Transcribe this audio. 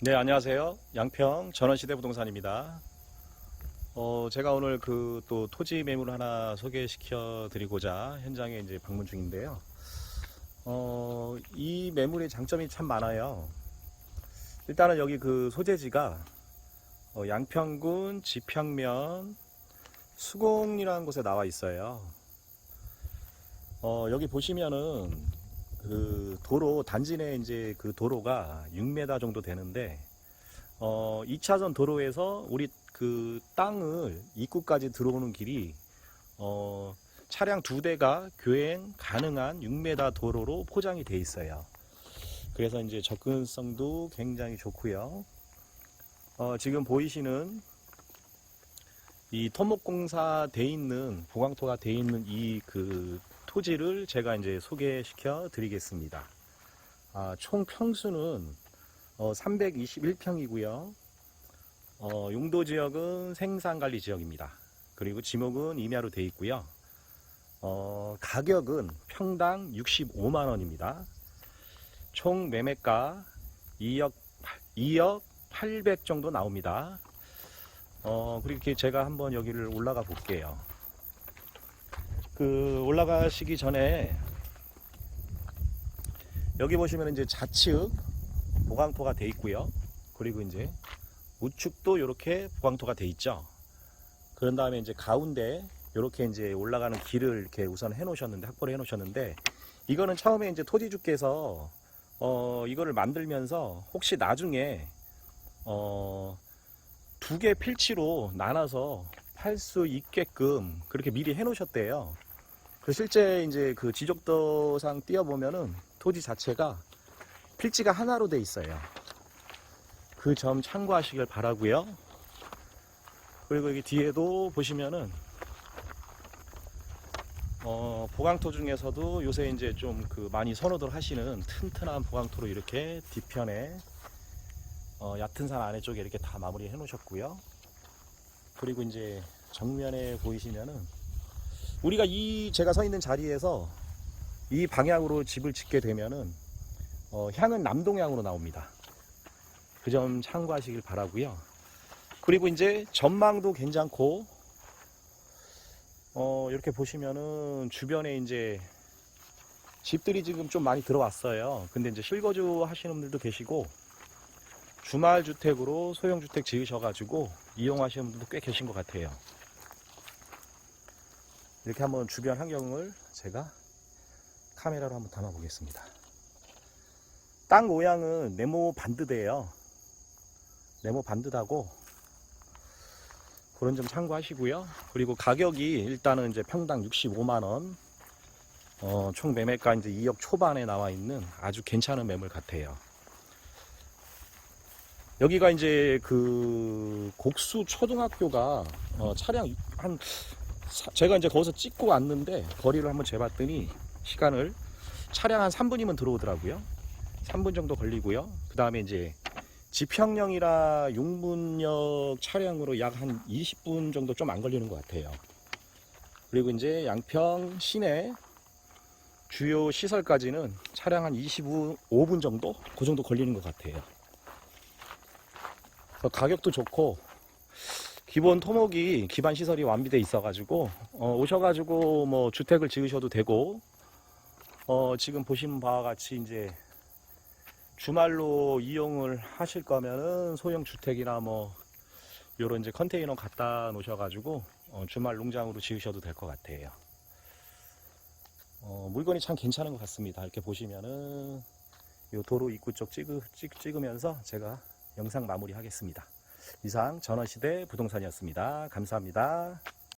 네, 안녕하세요. 양평 전원시대 부동산입니다. 어, 제가 오늘 그 또 토지 매물 하나 소개시켜 드리고자 현장에 이제 방문 중인데요. 어, 이 매물의 장점이 참 많아요. 일단은 여기 그 소재지가 어, 양평군 지평면 수공이라는 곳에 나와 있어요. 어, 여기 보시면은 그 도로 단지 내 이제 그 도로가 6m 정도 되는데 어 2차선 도로에서 우리 그 땅을 입구까지 들어오는 길이 어 차량 두 대가 교행 가능한 6m 도로로 포장이 돼 있어요. 그래서 이제 접근성도 굉장히 좋고요. 어 지금 보이시는 이 토목공사 돼 있는 보강토가 돼 있는 이 그 토지를 제가 이제 소개시켜 드리겠습니다. 아, 총 평수는 어, 321평이고요. 어, 용도 지역은 생산관리 지역입니다. 그리고 지목은 임야로 돼 있고요. 어, 가격은 평당 65만 원입니다. 총 매매가 2억 2억 800 정도 나옵니다. 어, 그리고 제가 한번 여기를 올라가 볼게요. 그 올라가시기 전에 여기 보시면 이제 좌측 보강토가 돼 있고요. 그리고 이제 우측도 이렇게 보강토가 돼 있죠. 그런 다음에 이제 가운데 이렇게 이제 올라가는 길을 이렇게 우선 해 놓으셨는데 확보를 해 놓으셨는데 이거는 처음에 이제 토지주께서 어 이거를 만들면서 혹시 나중에 어 두 개 필지로 나눠서 팔 수 있게끔 그렇게 미리 해 놓으셨대요. 그 실제 이제 그 지적도상 띄어보면은 토지 자체가 필지가 하나로 돼 있어요. 그 점 참고하시길 바라고요. 그리고 여기 뒤에도 보시면은 어, 보강토 중에서도 요새 이제 좀 그 많이 선호들 하시는 튼튼한 보강토로 이렇게 뒤편에 어, 얕은 산 아래 쪽에 이렇게 다 마무리 해 놓으셨고요. 그리고 이제 정면에 보이시면은 우리가 이 제가 서 있는 자리에서 이 방향으로 집을 짓게 되면은 어, 향은 남동향으로 나옵니다. 그 점 참고하시길 바라고요. 그리고 이제 전망도 괜찮고 어, 이렇게 보시면은 주변에 이제 집들이 지금 좀 많이 들어왔어요. 근데 이제 실거주 하시는 분들도 계시고 주말 주택으로 소형 주택 지으셔가지고 이용하시는 분들도 꽤 계신 것 같아요. 이렇게 한번 주변 환경을 제가 카메라로 한번 담아 보겠습니다. 땅 모양은 네모 반듯해요. 네모 반듯하고 그런 점 참고하시고요. 그리고 가격이 일단은 이제 평당 65만 원. 어, 총 매매가 이제 2억 초반에 나와 있는 아주 괜찮은 매물 같아요. 여기가 이제 그 곡수 초등학교가 어, 차량 한 사- 제가 이제 거기서 찍고 왔는데 거리를 한번 재봤더니 시간을 차량 한 3분이면 들어오더라고요. 3분 정도 걸리고요. 그 다음에 이제 지평령이라 용문역 차량으로 약 한 20분 정도 좀 안 걸리는 것 같아요. 그리고 이제 양평 시내 주요 시설까지는 차량 한 25분 정도? 그 정도 걸리는 것 같아요. 가격도 좋고 기본 토목이 기반 시설이 완비돼 있어가지고 어, 오셔가지고 뭐 주택을 지으셔도 되고 어, 지금 보시는 바와 같이 이제 주말로 이용을 하실 거면은 소형 주택이나 뭐 요런 이제 컨테이너 갖다 놓으셔가지고 어, 주말 농장으로 지으셔도 될 것 같아요. 어, 물건이 참 괜찮은 것 같습니다. 이렇게 보시면은 요 도로 입구 쪽 찍, 찍, 찍으면서 제가 영상 마무리 하겠습니다. 이상 전원시대 부동산이었습니다. 감사합니다.